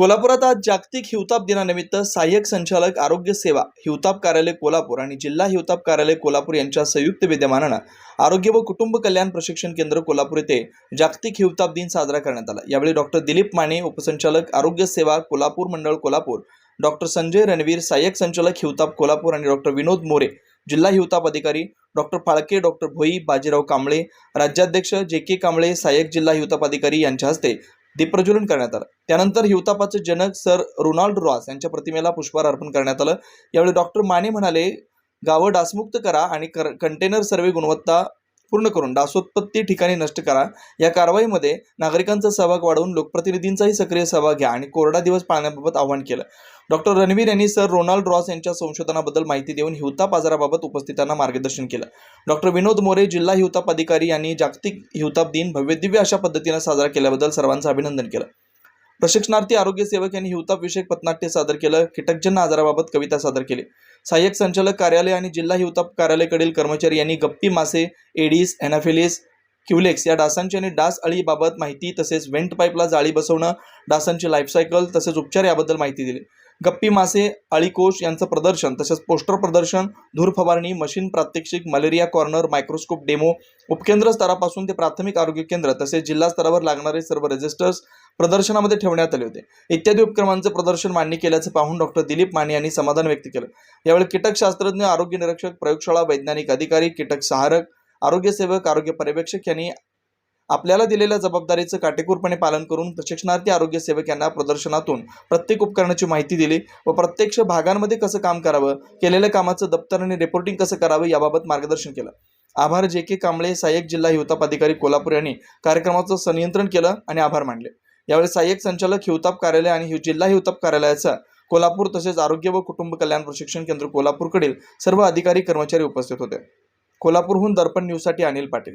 कोल्हापुरात आज जागतिक हिवताप दिनानिमित्त सहाय्यक संचालक आरोग्य सेवा हिवताप कार्यालय कोल्हापूर आणि जिल्हा हिवताप कार्यालय कोल्हापूर यांच्या संयुक्त विद्यमानानं आरोग्य व कुटुंब कल्याण प्रशिक्षण केंद्र कोल्हापूर येथे जागतिक हिवताप दिन साजरा करण्यात आला. यावेळी डॉक्टर दिलीप माने उपसंचालक आरोग्य सेवा कोल्हापूर मंडळ कोल्हापूर डॉक्टर संजय रणवीर सहाय्यक संचालक हिवताप कोल्हापूर आणि डॉक्टर विनोद मोरे जिल्हा हिवताप अधिकारी डॉक्टर फाळके डॉक्टर भोई बाजीराव कांबळे राज्याध्यक्ष जे के कांबळे सहाय्यक जिल्हा हिवताप अधिकारी यांच्या हस्ते दीपप्रज्वलन करण्यात आलं. त्यानंतर हिवतापाचे जनक सर रोनाल्ड रॉस यांच्या प्रतिमेला पुष्पहार अर्पण करण्यात आलं. यावेळी डॉक्टर माने म्हणाले गावं डासमुक्त करा आणि कर कंटेनर सर्वे गुणवत्ता पूर्ण करून डासोत्पत्ती ठिकाणी नष्ट करा. या कारवाईमध्ये नागरिकांचा सहभाग वाढवून लोकप्रतिनिधींचाही सक्रिय सहभाग घ्या आणि कोरडा दिवस पाळण्याबाबत आवाहन केलं. डॉक्टर रणवीर यांनी सर रोनाल्ड रॉस यांच्या संशोधनाबद्दल माहिती देऊन हिवताप आजाराबाबत उपस्थितांना मार्गदर्शन केलं. डॉक्टर विनोद मोरे जिल्हा हिवताप अधिकारी यांनी जागतिक हिवताप दिन भव्यदिव्य अशा पद्धतीनं साजरा केल्याबद्दल सर्वांचं अभिनंदन केलं. प्रशिक्षणार्थी आरोग्य सेवक यांनी हिवताप विषयक पथनाट्य सादर केलं. कीटकजन्य आजाराबाबत कविता सादर केली. सहाय्यक संचालक कार्यालय आणि जिल्हा हिवताप कार्यालयाकडील कर्मचारी यांनी गप्पी मासे एडिस एनाफिलिस क्युलेक्स या डासांची आणि डास अळीबाबत माहिती तसेच वेंट पाईपला जाळी बसवणं डासांची लाईफसायकल तसेच उपचार याबद्दल माहिती दिली. गप्पी मासे अळीकोश यांचं प्रदर्शन तसेच पोस्टर प्रदर्शन धूर फवारणी मशीन प्रात्यक्षिक मलेरिया कॉर्नर मायक्रोस्कोप डेमो उपकेंद्र स्तरापासून ते प्राथमिक आरोग्य केंद्र तसेच जिल्हा स्तरावर लागणारे सर्व रजिस्टर्स प्रदर्शनामध्ये ठेवण्यात आले होते. इत्यादी उपक्रमांचं प्रदर्शन मांडणी केल्याचं पाहून डॉक्टर दिलीप माने यांनी समाधान व्यक्त केलं. यावेळी कीटकशास्त्रज्ञ आरोग्य निरीक्षक प्रयोगशाळा वैज्ञानिक अधिकारी कीटक सहारक आरोग्य सेवक आरोग्य पर्यवेक्षक यांनी आपल्याला दिलेल्या जबाबदारीचं काटेकोरपणे पालन करून प्रशिक्षणार्थी आरोग्य सेवक यांना प्रदर्शनातून प्रत्येक उपकरणाची माहिती दिली व प्रत्यक्ष भागांमध्ये कसं काम करावं केलेल्या कामाचं दप्तर आणि रिपोर्टिंग कसं करावं याबाबत मार्गदर्शन केलं. आभार जे के कांबळे सहाय्यक जिल्हा हिवताप अधिकारी कोल्हापूर यांनी कार्यक्रमाचं संनियंत्रण केलं आणि आभार मानले. यावेळी सहाय्यक संचालक हिवताप कार्यालय आणि जिल्हा हिवताप कार्यालयाचा कोल्हापूर तसेच आरोग्य व कुटुंब कल्याण प्रशिक्षण केंद्र कोल्हापूरकडील सर्व अधिकारी कर्मचारी उपस्थित होते. कोल्हापूरहून दर्पण न्यूजसाठी अनिल पाटील.